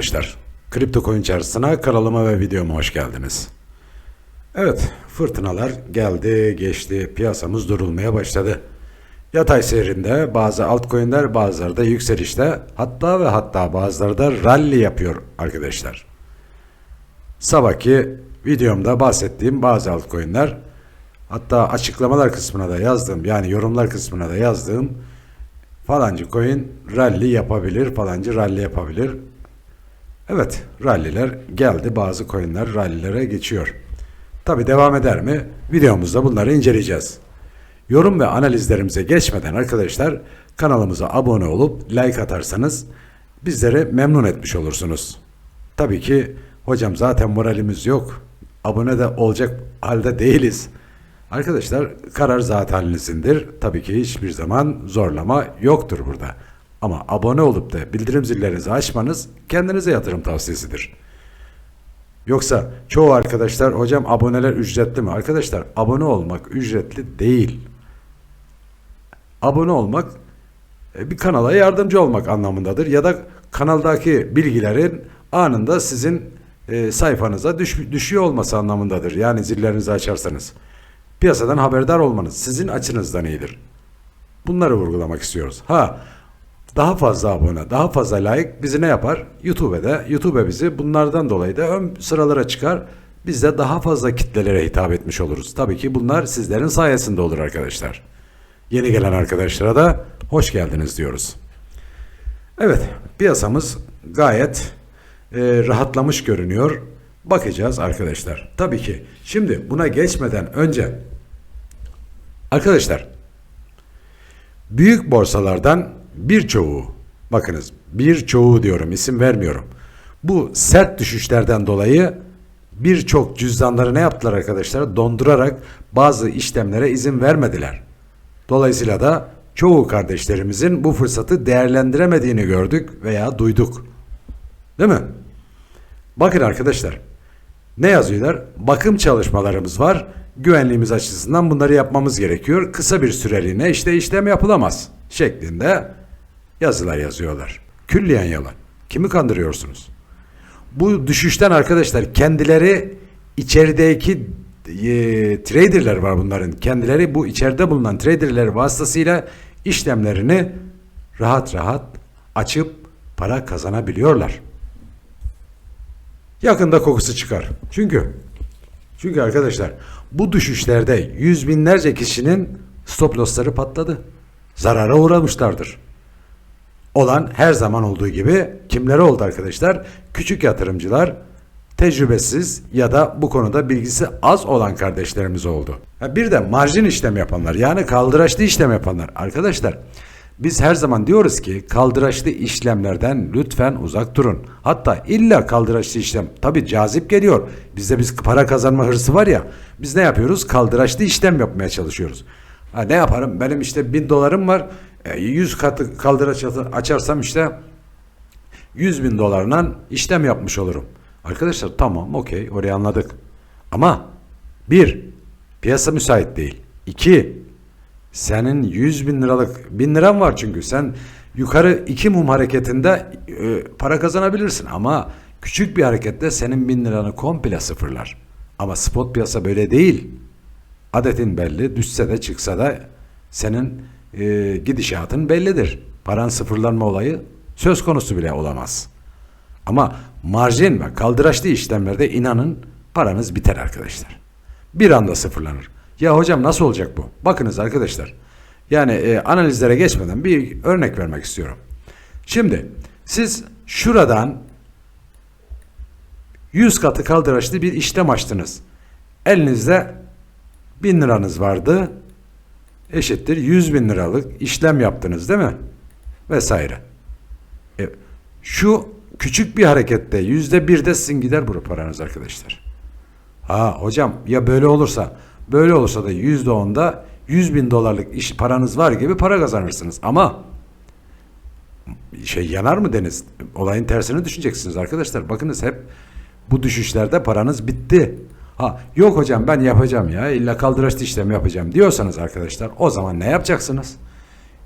Arkadaşlar. Kripto Coin Çarşısı'na kanalıma ve videoma hoş geldiniz. Evet, fırtınalar geldi, geçti. Piyasamız durulmaya başladı. Yatay seyrinde bazı altcoin'ler bazıları da yükselişte hatta ve hatta bazıları da rally yapıyor arkadaşlar. Sabahki videomda bahsettiğim bazı altcoin'ler hatta açıklamalar kısmına da yazdığım yani yorumlar kısmına da yazdığım falancı coin rally yapabilir falancı rally yapabilir. Evet ralliler geldi bazı coinler rallilere geçiyor. Tabi devam eder mi? Videomuzda bunları inceleyeceğiz. Yorum ve analizlerimize geçmeden arkadaşlar kanalımıza abone olup like atarsanız bizleri memnun etmiş olursunuz. Tabii ki hocam zaten moralimiz yok. Abone de olacak halde değiliz. Arkadaşlar karar zaten halizindir. Tabii ki hiçbir zaman zorlama yoktur burada. Ama abone olup da bildirim zillerinizi açmanız kendinize yatırım tavsiyesidir. Yoksa çoğu arkadaşlar hocam aboneler ücretli mi? Arkadaşlar abone olmak ücretli değil. Abone olmak e, bir kanala yardımcı olmak anlamındadır ya da kanaldaki bilgilerin anında sizin e, sayfanıza düş- düşüyor olması anlamındadır. Yani zillerinizi açarsanız. Piyasadan haberdar olmanız sizin açınızdan iyidir. Bunları vurgulamak istiyoruz. Ha daha fazla abone, daha fazla like bizi ne yapar? YouTube'da, YouTube bizi bunlardan dolayı da ön sıralara çıkar. Biz de daha fazla kitlelere hitap etmiş oluruz. Tabii ki bunlar sizlerin sayesinde olur arkadaşlar. Yeni gelen arkadaşlara da hoş geldiniz diyoruz. Evet, piyasamız gayet e, rahatlamış görünüyor. Bakacağız arkadaşlar. Tabii ki. Şimdi buna geçmeden önce arkadaşlar büyük borsalardan birçoğu bakınız birçoğu diyorum isim vermiyorum. Bu sert düşüşlerden dolayı birçok cüzdanları ne yaptılar arkadaşlar? Dondurarak bazı işlemlere izin vermediler. Dolayısıyla da çoğu kardeşlerimizin bu fırsatı değerlendiremediğini gördük veya duyduk. Değil mi? Bakın arkadaşlar. Ne yazıyorlar? Bakım çalışmalarımız var. Güvenliğimiz açısından bunları yapmamız gerekiyor. Kısa bir süreliğine işte işlem yapılamaz şeklinde yazılar yazıyorlar. Külliyen yalan. Kimi kandırıyorsunuz? Bu düşüşten arkadaşlar kendileri içerideki e, traderler var bunların. Kendileri bu içeride bulunan traderler vasıtasıyla işlemlerini rahat rahat açıp para kazanabiliyorlar. Yakında kokusu çıkar. Çünkü çünkü arkadaşlar bu düşüşlerde yüz binlerce kişinin stop lossları patladı. Zarara uğramışlardır. Olan her zaman olduğu gibi kimlere oldu arkadaşlar? Küçük yatırımcılar, tecrübesiz ya da bu konuda bilgisi az olan kardeşlerimiz oldu. Bir de marjin işlem yapanlar yani kaldıraçlı işlem yapanlar. Arkadaşlar biz her zaman diyoruz ki kaldıraçlı işlemlerden lütfen uzak durun. Hatta illa kaldıraçlı işlem tabi cazip geliyor. Bizde biz para kazanma hırsı var ya. Biz ne yapıyoruz? Kaldıraçlı işlem yapmaya çalışıyoruz. Ha, ne yaparım? Benim işte bin dolarım var. E, 100 katı kaldıraç açarsam işte 100 bin dolarla işlem yapmış olurum. Arkadaşlar tamam okey orayı anladık. Ama bir piyasa müsait değil. İki senin 100 bin liralık bin liran var çünkü sen yukarı iki mum hareketinde e, para kazanabilirsin ama küçük bir harekette senin bin liranı komple sıfırlar. Ama spot piyasa böyle değil. Adetin belli düşse de çıksa da senin e, gidişatın bellidir. Paran sıfırlanma olayı söz konusu bile olamaz. Ama marjin ve kaldıraçlı işlemlerde inanın paranız biter arkadaşlar. Bir anda sıfırlanır. Ya hocam nasıl olacak bu? Bakınız arkadaşlar. Yani e, analizlere geçmeden bir örnek vermek istiyorum. Şimdi siz şuradan 100 katı kaldıraçlı bir işlem açtınız. Elinizde 1000 liranız vardı. Eşittir 100 bin liralık işlem yaptınız değil mi? Vesaire. E, şu küçük bir harekette yüzde bir de sizin gider bu paranız arkadaşlar. Ha hocam ya böyle olursa böyle olursa da yüzde onda 100 bin dolarlık iş paranız var gibi para kazanırsınız. Ama şey yanar mı deniz? Olayın tersini düşüneceksiniz arkadaşlar. Bakınız hep bu düşüşlerde paranız bitti. Ha yok hocam ben yapacağım ya illa kaldıraçlı işlem yapacağım diyorsanız arkadaşlar o zaman ne yapacaksınız?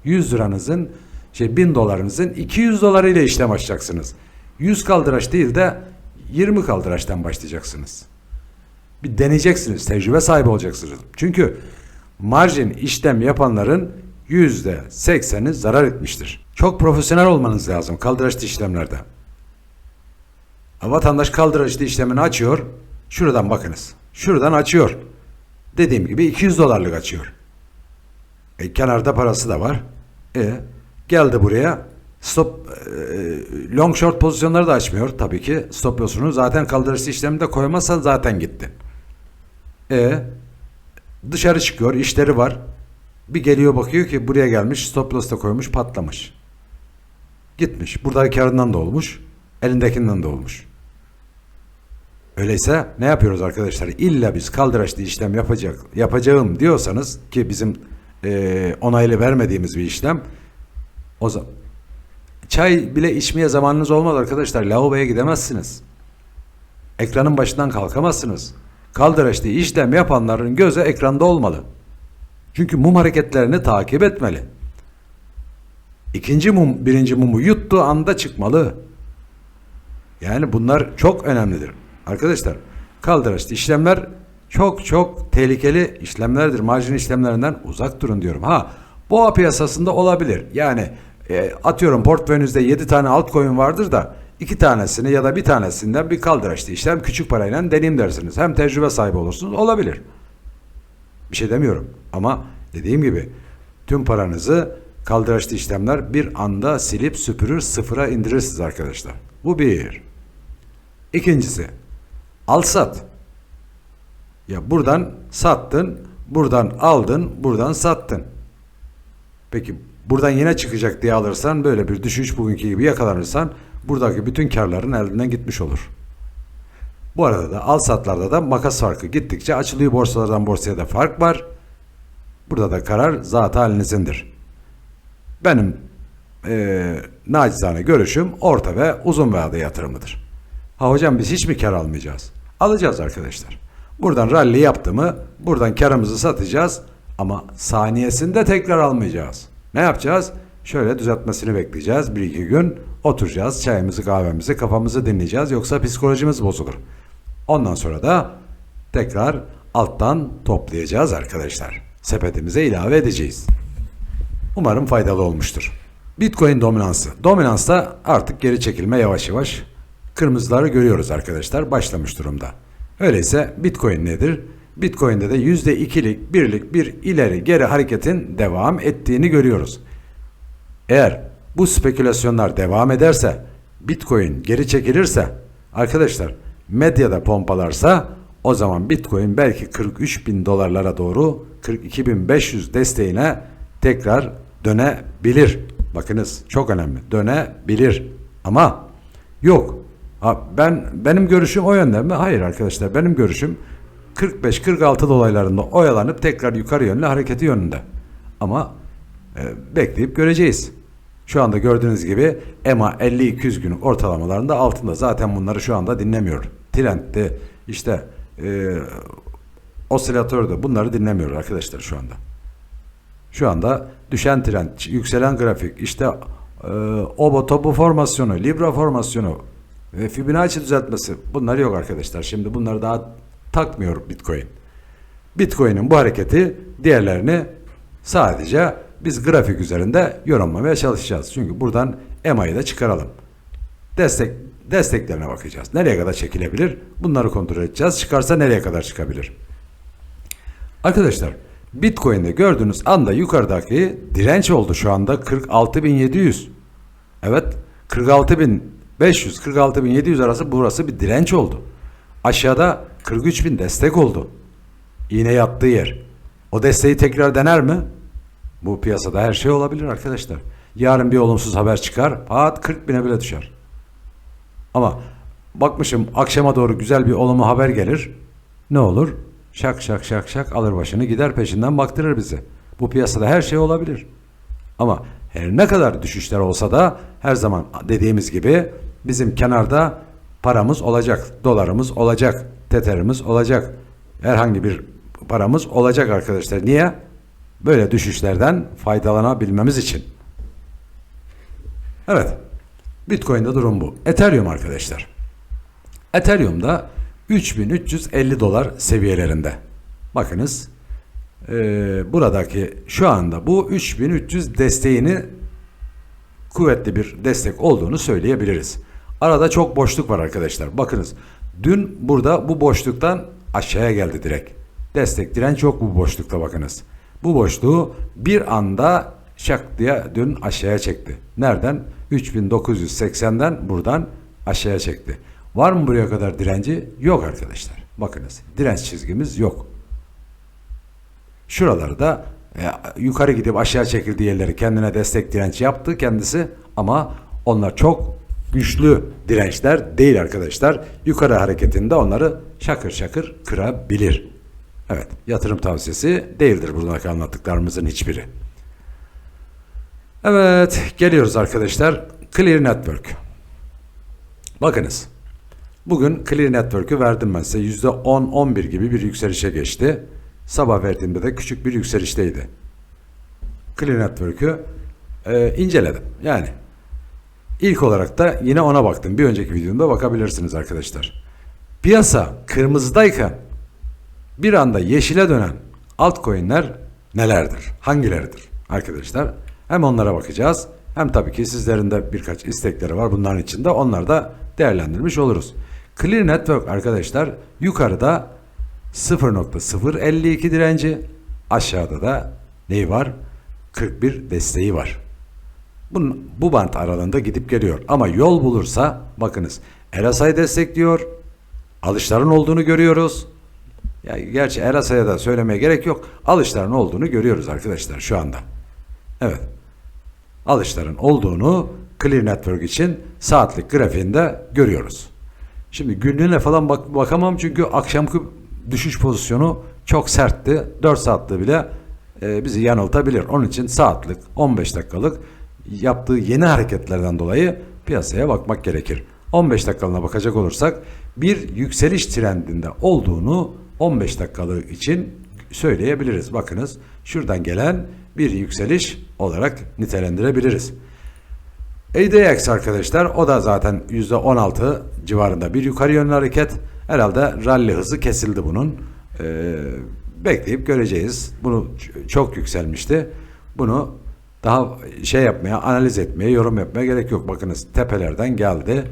100 liranızın şey 1000 dolarınızın 200 dolarıyla işlem açacaksınız. 100 kaldıraç değil de 20 kaldıraçtan başlayacaksınız. Bir deneyeceksiniz, tecrübe sahibi olacaksınız. Çünkü marjin işlem yapanların %80'i zarar etmiştir. Çok profesyonel olmanız lazım kaldıraçlı işlemlerde. Vatandaş kaldıraçlı işlemini açıyor. Şuradan bakınız. Şuradan açıyor. Dediğim gibi 200 dolarlık açıyor. E, kenarda parası da var. E, geldi buraya. Stop e, long short pozisyonları da açmıyor tabii ki. Stop loss'unu zaten kaldırıcı işleminde koymazsan zaten gittin. E dışarı çıkıyor, işleri var. Bir geliyor bakıyor ki buraya gelmiş, stop loss da koymuş, patlamış. Gitmiş. Burada karından da olmuş, elindekinden de olmuş. Öyleyse ne yapıyoruz arkadaşlar? İlla biz kaldıraçlı işlem yapacak, yapacağım diyorsanız ki bizim e, onaylı vermediğimiz bir işlem o zaman çay bile içmeye zamanınız olmaz arkadaşlar. Lavaboya gidemezsiniz. Ekranın başından kalkamazsınız. Kaldıraçlı işlem yapanların gözü ekranda olmalı. Çünkü mum hareketlerini takip etmeli. İkinci mum birinci mumu yuttuğu anda çıkmalı. Yani bunlar çok önemlidir. Arkadaşlar kaldıraçlı işlemler çok çok tehlikeli işlemlerdir. Marjin işlemlerinden uzak durun diyorum. Ha boğa piyasasında olabilir. Yani e, atıyorum portföyünüzde 7 tane altcoin vardır da iki tanesini ya da bir tanesinden bir kaldıraçlı işlem küçük parayla deneyim dersiniz. Hem tecrübe sahibi olursunuz. Olabilir. Bir şey demiyorum. Ama dediğim gibi tüm paranızı kaldıraçlı işlemler bir anda silip süpürür sıfıra indirirsiniz arkadaşlar. Bu bir. İkincisi al sat. Ya buradan sattın, buradan aldın, buradan sattın. Peki buradan yine çıkacak diye alırsan böyle bir düşüş bugünkü gibi yakalanırsan buradaki bütün karların elinden gitmiş olur. Bu arada da al satlarda da makas farkı gittikçe açılıyor borsalardan borsaya da fark var. Burada da karar zat halinizindir. Benim eee nacizane görüşüm orta ve uzun vade yatırımıdır. Ha hocam biz hiç mi kar almayacağız? Alacağız arkadaşlar. Buradan rally yaptı mı buradan karımızı satacağız ama saniyesinde tekrar almayacağız. Ne yapacağız? Şöyle düzeltmesini bekleyeceğiz. Bir iki gün oturacağız. Çayımızı kahvemizi kafamızı dinleyeceğiz. Yoksa psikolojimiz bozulur. Ondan sonra da tekrar alttan toplayacağız arkadaşlar. Sepetimize ilave edeceğiz. Umarım faydalı olmuştur. Bitcoin dominansı. Dominansta artık geri çekilme yavaş yavaş. Kırmızıları görüyoruz arkadaşlar. Başlamış durumda. Öyleyse Bitcoin nedir? Bitcoin'de de %2'lik, birlik bir ileri geri hareketin devam ettiğini görüyoruz. Eğer bu spekülasyonlar devam ederse, Bitcoin geri çekilirse, arkadaşlar medyada pompalarsa o zaman Bitcoin belki 43 bin dolarlara doğru 42.500 desteğine tekrar dönebilir. Bakınız çok önemli. Dönebilir. Ama yok. Ha, ben benim görüşüm o yönde mi? Hayır arkadaşlar. Benim görüşüm 45-46 dolaylarında oyalanıp tekrar yukarı yönlü hareketi yönünde. Ama e, bekleyip göreceğiz. Şu anda gördüğünüz gibi EMA 50-200 günlük ortalamalarında altında. Zaten bunları şu anda dinlemiyor. Trend'de işte e, osilatörde bunları dinlemiyor arkadaşlar şu anda. Şu anda düşen trend, yükselen grafik, işte e, obo topu formasyonu, libra formasyonu ve Fibonacci düzeltmesi bunlar yok arkadaşlar. Şimdi bunları daha takmıyor Bitcoin. Bitcoin'in bu hareketi diğerlerini sadece biz grafik üzerinde yorumlamaya çalışacağız. Çünkü buradan EMA'yı da çıkaralım. Destek desteklerine bakacağız. Nereye kadar çekilebilir? Bunları kontrol edeceğiz. Çıkarsa nereye kadar çıkabilir? Arkadaşlar Bitcoin'de gördüğünüz anda yukarıdaki direnç oldu şu anda 46.700. Evet 46.500 46.700 arası burası bir direnç oldu. Aşağıda 43.000 destek oldu. İğne yattığı yer. O desteği tekrar dener mi? Bu piyasada her şey olabilir arkadaşlar. Yarın bir olumsuz haber çıkar. Pat 40 bine bile düşer. Ama bakmışım akşama doğru güzel bir olumlu haber gelir. Ne olur? Şak şak şak şak alır başını gider peşinden baktırır bizi. Bu piyasada her şey olabilir. Ama her ne kadar düşüşler olsa da her zaman dediğimiz gibi bizim kenarda paramız olacak, dolarımız olacak, teterimiz olacak. Herhangi bir paramız olacak arkadaşlar. Niye? Böyle düşüşlerden faydalanabilmemiz için. Evet. Bitcoin'de durum bu. Ethereum arkadaşlar. Ethereum'da 3350 dolar seviyelerinde. Bakınız eee, buradaki şu anda bu 3300 desteğini kuvvetli bir destek olduğunu söyleyebiliriz. Arada çok boşluk var arkadaşlar. Bakınız dün burada bu boşluktan aşağıya geldi direkt. Destek direnç yok bu boşlukta bakınız. Bu boşluğu bir anda şak diye dün aşağıya çekti. Nereden? 3980'den buradan aşağıya çekti. Var mı buraya kadar direnci? Yok arkadaşlar. Bakınız direnç çizgimiz yok. Şuraları da e, yukarı gidip aşağı çekildiği yerleri kendine destek direnç yaptı kendisi ama onlar çok güçlü dirençler değil arkadaşlar. Yukarı hareketinde onları şakır şakır kırabilir. Evet yatırım tavsiyesi değildir buradaki anlattıklarımızın hiçbiri. Evet geliyoruz arkadaşlar. Clear Network. Bakınız. Bugün Clear Network'ü verdim ben size. %10-11 gibi bir yükselişe geçti. Sabah verdiğimde de küçük bir yükselişteydi. Clear Network'ü e, inceledim. Yani ilk olarak da yine ona baktım. Bir önceki videomda bakabilirsiniz arkadaşlar. Piyasa kırmızıdayken bir anda yeşile dönen altcoin'ler nelerdir? Hangileridir? Arkadaşlar hem onlara bakacağız hem tabii ki sizlerin de birkaç istekleri var bunların içinde onları da değerlendirmiş oluruz. Clear Network arkadaşlar yukarıda 0.052 direnci aşağıda da neyi var? 41 desteği var. Bunun, bu bant aralığında gidip geliyor. Ama yol bulursa bakınız RSI destekliyor. Alışların olduğunu görüyoruz. Ya gerçi RSI'ye da söylemeye gerek yok. Alışların olduğunu görüyoruz arkadaşlar şu anda. Evet. Alışların olduğunu Clear Network için saatlik grafiğinde görüyoruz. Şimdi günlüğüne falan bak bakamam çünkü akşamki düşüş pozisyonu çok sertti. 4 saatte bile e, bizi yanıltabilir. Onun için saatlik 15 dakikalık yaptığı yeni hareketlerden dolayı piyasaya bakmak gerekir. 15 dakikalığına bakacak olursak bir yükseliş trendinde olduğunu 15 dakikalık için söyleyebiliriz. Bakınız şuradan gelen bir yükseliş olarak nitelendirebiliriz. ADX arkadaşlar o da zaten %16 civarında bir yukarı yönlü hareket. Herhalde rally hızı kesildi bunun. Ee, bekleyip göreceğiz. Bunu çok yükselmişti. Bunu daha şey yapmaya, analiz etmeye, yorum yapmaya gerek yok. Bakınız tepelerden geldi.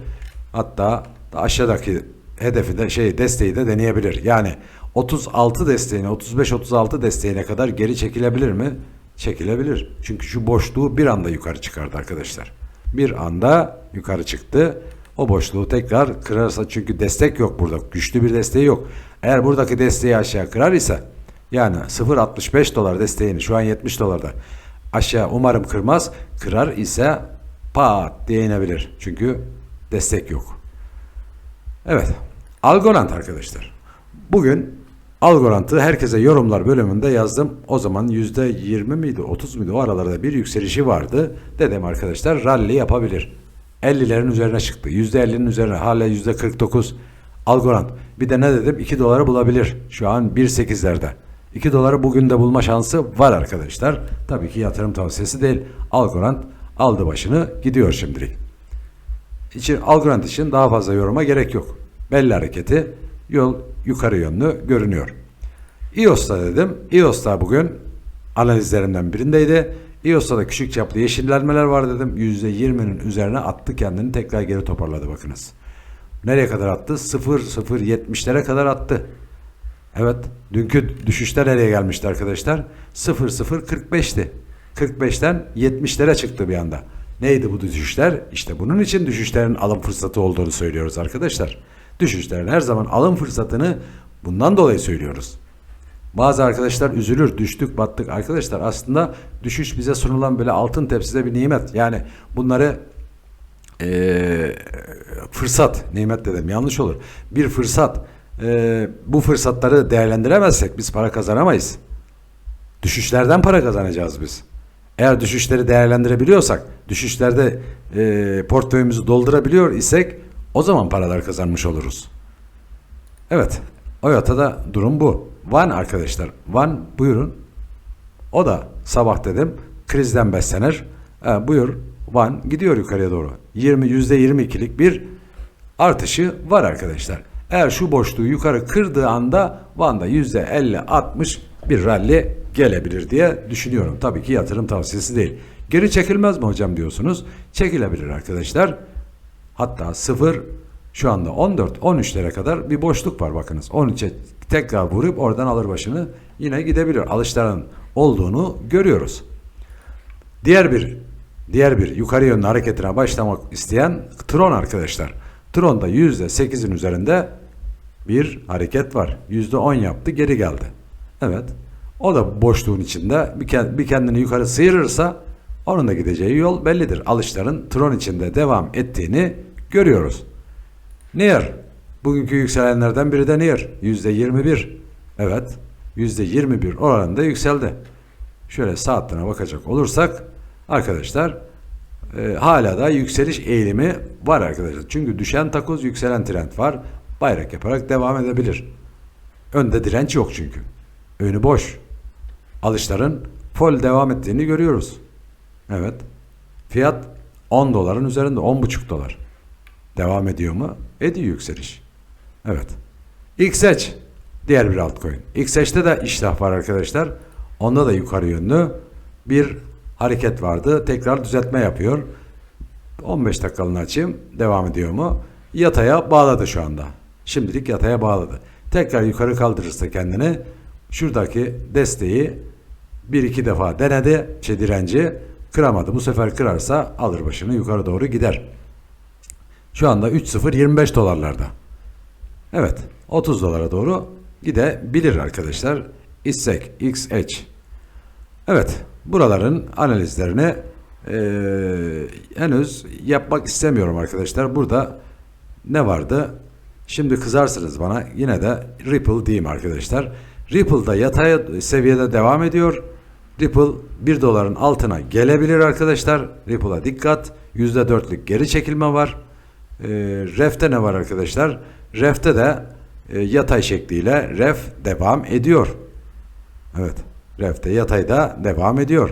Hatta aşağıdaki hedefi de şey desteği de deneyebilir. Yani 36 desteğine, 35-36 desteğine kadar geri çekilebilir mi? Çekilebilir. Çünkü şu boşluğu bir anda yukarı çıkardı arkadaşlar. Bir anda yukarı çıktı. O boşluğu tekrar kırarsa çünkü destek yok burada. Güçlü bir desteği yok. Eğer buradaki desteği aşağı kırar ise yani 0.65 dolar desteğini şu an 70 dolarda aşağı umarım kırmaz. Kırar ise pat diye inebilir. Çünkü destek yok. Evet. Algorand arkadaşlar. Bugün Algorand'ı herkese yorumlar bölümünde yazdım. O zaman %20 miydi 30 muydu o aralarda bir yükselişi vardı. Dedim arkadaşlar rally yapabilir. 50'lerin üzerine çıktı. %50'nin üzerine hala %49 Algorand. Bir de ne dedim 2 doları bulabilir. Şu an 1.8'lerde. 2 doları bugün de bulma şansı var arkadaşlar. Tabii ki yatırım tavsiyesi değil. Algorand aldı başını gidiyor şimdilik için Algorand için daha fazla yoruma gerek yok. Belli hareketi yol yukarı yönlü görünüyor. EOS'ta dedim. EOS'ta bugün analizlerimden birindeydi. EOS'ta da küçük çaplı yeşillenmeler var dedim. %20'nin üzerine attı kendini tekrar geri toparladı bakınız. Nereye kadar attı? 0-0-70'lere kadar attı. Evet. Dünkü düşüşler nereye gelmişti arkadaşlar? 0-0-45'ti. 45'ten 70'lere çıktı bir anda. Neydi bu düşüşler? İşte bunun için düşüşlerin alım fırsatı olduğunu söylüyoruz arkadaşlar. Düşüşlerin her zaman alım fırsatını bundan dolayı söylüyoruz. Bazı arkadaşlar üzülür, düştük, battık. Arkadaşlar aslında düşüş bize sunulan böyle altın tepside bir nimet. Yani bunları eee, fırsat, nimet dedim yanlış olur. Bir fırsat. Eee, bu fırsatları değerlendiremezsek biz para kazanamayız. Düşüşlerden para kazanacağız biz. Eğer düşüşleri değerlendirebiliyorsak, düşüşlerde e, portföyümüzü doldurabiliyor isek o zaman paralar kazanmış oluruz. Evet, Oyota'da durum bu. Van arkadaşlar, Van buyurun. O da sabah dedim krizden beslenir. E, buyur, Van gidiyor yukarıya doğru. 20 %22'lik bir artışı var arkadaşlar. Eğer şu boşluğu yukarı kırdığı anda Van'da %50-60 bir rally gelebilir diye düşünüyorum. Tabii ki yatırım tavsiyesi değil. Geri çekilmez mi hocam diyorsunuz? Çekilebilir arkadaşlar. Hatta 0 şu anda 14-13'lere kadar bir boşluk var bakınız. 13'e tekrar vurup oradan alır başını yine gidebilir. Alışların olduğunu görüyoruz. Diğer bir diğer bir yukarı yönlü hareketine başlamak isteyen Tron arkadaşlar. Tron'da %8'in üzerinde bir hareket var. %10 yaptı geri geldi. Evet. O da boşluğun içinde bir kendini yukarı sıyırırsa onun da gideceği yol bellidir. Alışların Tron içinde devam ettiğini görüyoruz. Near. Bugünkü yükselenlerden biri de Near. %21. Evet. %21 oranında yükseldi. Şöyle saatlerine bakacak olursak arkadaşlar e, hala da yükseliş eğilimi var arkadaşlar. Çünkü düşen takoz yükselen trend var. Bayrak yaparak devam edebilir. Önde direnç yok çünkü. Önü boş. Alışların full devam ettiğini görüyoruz. Evet. Fiyat 10 doların üzerinde 10,5 dolar. Devam ediyor mu? Ediyor yükseliş. Evet. XH diğer bir altcoin. XH'te de iştah var arkadaşlar. Onda da yukarı yönlü bir hareket vardı. Tekrar düzeltme yapıyor. 15 dakikalığını açayım. Devam ediyor mu? Yataya bağladı şu anda. Şimdilik yataya bağladı. Tekrar yukarı kaldırırsa kendini şuradaki desteği bir iki defa denedi. Şey direnci kıramadı. Bu sefer kırarsa alır başını yukarı doğru gider. Şu anda 3.025 dolarlarda. Evet 30 dolara doğru gidebilir arkadaşlar. İssek XH. Evet buraların analizlerini eee, henüz yapmak istemiyorum arkadaşlar. Burada ne vardı? Şimdi kızarsınız bana. Yine de Ripple diyeyim arkadaşlar. Ripple'da yatay seviyede devam ediyor. Ripple 1 doların altına gelebilir arkadaşlar. Ripple'a dikkat. %4'lük geri çekilme var. E, ref'te ne var arkadaşlar? Ref'te de e, yatay şekliyle ref devam ediyor. Evet. Ref'te yatayda devam ediyor.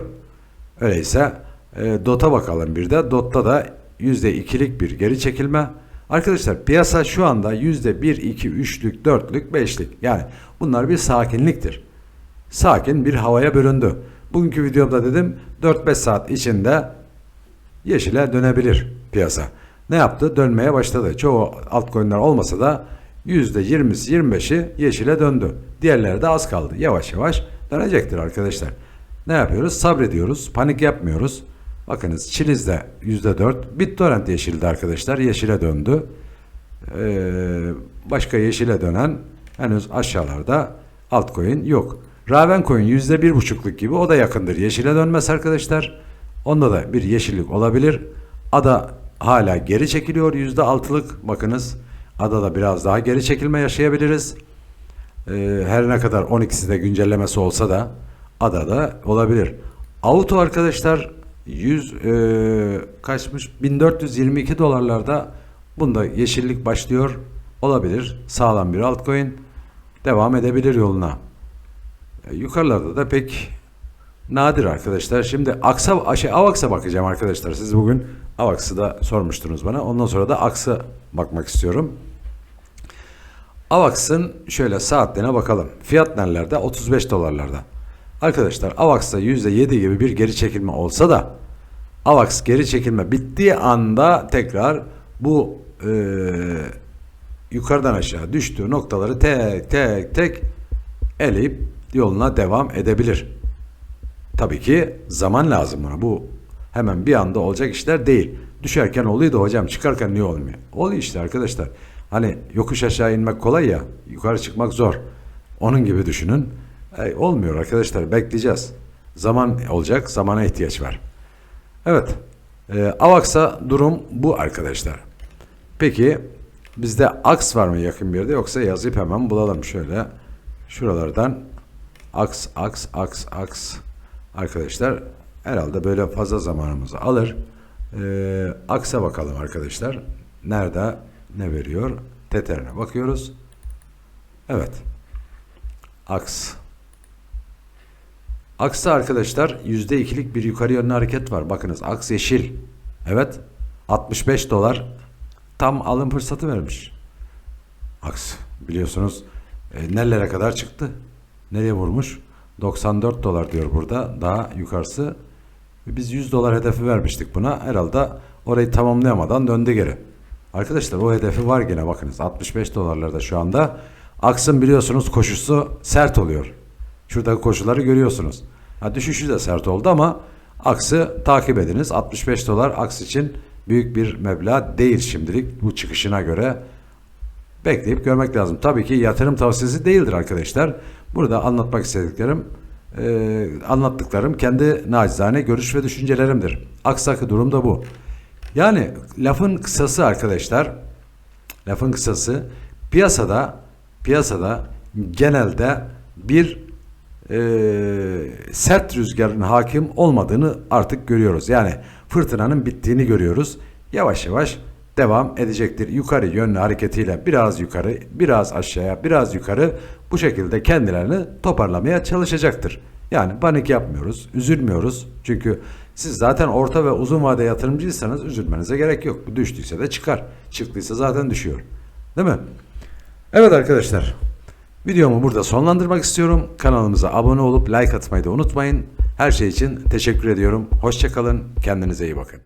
Öyleyse e, DOT'a bakalım bir de. DOT'ta da %2'lik bir geri çekilme. Arkadaşlar piyasa şu anda %1, 2, 3'lük, 4'lük, 5'lik. Yani bunlar bir sakinliktir. Sakin bir havaya büründü. Bugünkü videomda dedim 4-5 saat içinde yeşile dönebilir piyasa. Ne yaptı? Dönmeye başladı. Çoğu altcoin'ler olmasa da %20'si 25'i yeşile döndü. Diğerleri de az kaldı. Yavaş yavaş dönecektir arkadaşlar. Ne yapıyoruz? Sabrediyoruz. Panik yapmıyoruz. Bakınız Chiliz'de %4. BitTorrent yeşildi arkadaşlar. Yeşile döndü. Ee, başka yeşile dönen henüz aşağılarda altcoin yok. Ravencoin %1,5'luk gibi o da yakındır. Yeşile dönmez arkadaşlar. Onda da bir yeşillik olabilir. Ada hala geri çekiliyor %6'lık. Bakınız adada biraz daha geri çekilme yaşayabiliriz. Ee, her ne kadar 12'si de güncellemesi olsa da adada olabilir. Auto arkadaşlar 100 e, kaçmış 1422 dolarlarda bunda yeşillik başlıyor olabilir. Sağlam bir altcoin devam edebilir yoluna. E, yukarılarda da pek nadir arkadaşlar. Şimdi Aksa şey Avax'a bakacağım arkadaşlar. Siz bugün Avax'ı da sormuştunuz bana. Ondan sonra da Aks'a bakmak istiyorum. Avax'ın şöyle saatlerine bakalım. Fiyat nerelerde? 35 dolarlarda. Arkadaşlar Avax'ta %7 gibi bir geri çekilme olsa da Avax geri çekilme bittiği anda tekrar bu e, yukarıdan aşağı düştüğü noktaları tek tek tek eleyip yoluna devam edebilir. Tabii ki zaman lazım buna. Bu hemen bir anda olacak işler değil. Düşerken oluyor da hocam çıkarken niye olmuyor? Oluyor işte arkadaşlar. Hani yokuş aşağı inmek kolay ya, yukarı çıkmak zor. Onun gibi düşünün. E, olmuyor arkadaşlar, bekleyeceğiz. Zaman olacak, zamana ihtiyaç var. Evet, e, Avax'a durum bu arkadaşlar. Peki bizde aks var mı yakın bir yerde yoksa yazıp hemen bulalım şöyle. Şuralardan aks, aks, aks, aks. Arkadaşlar herhalde böyle fazla zamanımızı alır. E, aksa bakalım arkadaşlar. Nerede ne veriyor? Tether'ine bakıyoruz. Evet. Aks. Aks'ta arkadaşlar %2'lik bir yukarı yönlü hareket var. Bakınız aks yeşil. Evet 65 dolar tam alım fırsatı vermiş. Aks biliyorsunuz e, nerelere kadar çıktı? Nereye vurmuş? 94 dolar diyor burada. Daha yukarısı. Biz 100 dolar hedefi vermiştik buna. Herhalde orayı tamamlayamadan döndü geri. Arkadaşlar o hedefi var gene bakınız. 65 dolarlarda şu anda. Aksın biliyorsunuz koşusu sert oluyor. Şuradaki koşuları görüyorsunuz. Ha, düşüşü de sert oldu ama aksı takip ediniz. 65 dolar aks için büyük bir meblağ değil şimdilik bu çıkışına göre bekleyip görmek lazım. Tabii ki yatırım tavsiyesi değildir arkadaşlar. Burada anlatmak istediklerim, e, anlattıklarım kendi nacizane görüş ve düşüncelerimdir. Aksaki durum da bu. Yani lafın kısası arkadaşlar, lafın kısası piyasada piyasada genelde bir e, sert rüzgarın hakim olmadığını artık görüyoruz. Yani fırtınanın bittiğini görüyoruz. Yavaş yavaş devam edecektir. Yukarı yönlü hareketiyle biraz yukarı, biraz aşağıya, biraz yukarı bu şekilde kendilerini toparlamaya çalışacaktır. Yani panik yapmıyoruz, üzülmüyoruz. Çünkü siz zaten orta ve uzun vade yatırımcıysanız üzülmenize gerek yok. Bu düştüyse de çıkar. Çıktıysa zaten düşüyor. Değil mi? Evet arkadaşlar. Videomu burada sonlandırmak istiyorum. Kanalımıza abone olup like atmayı da unutmayın. Her şey için teşekkür ediyorum. Hoşçakalın. Kendinize iyi bakın.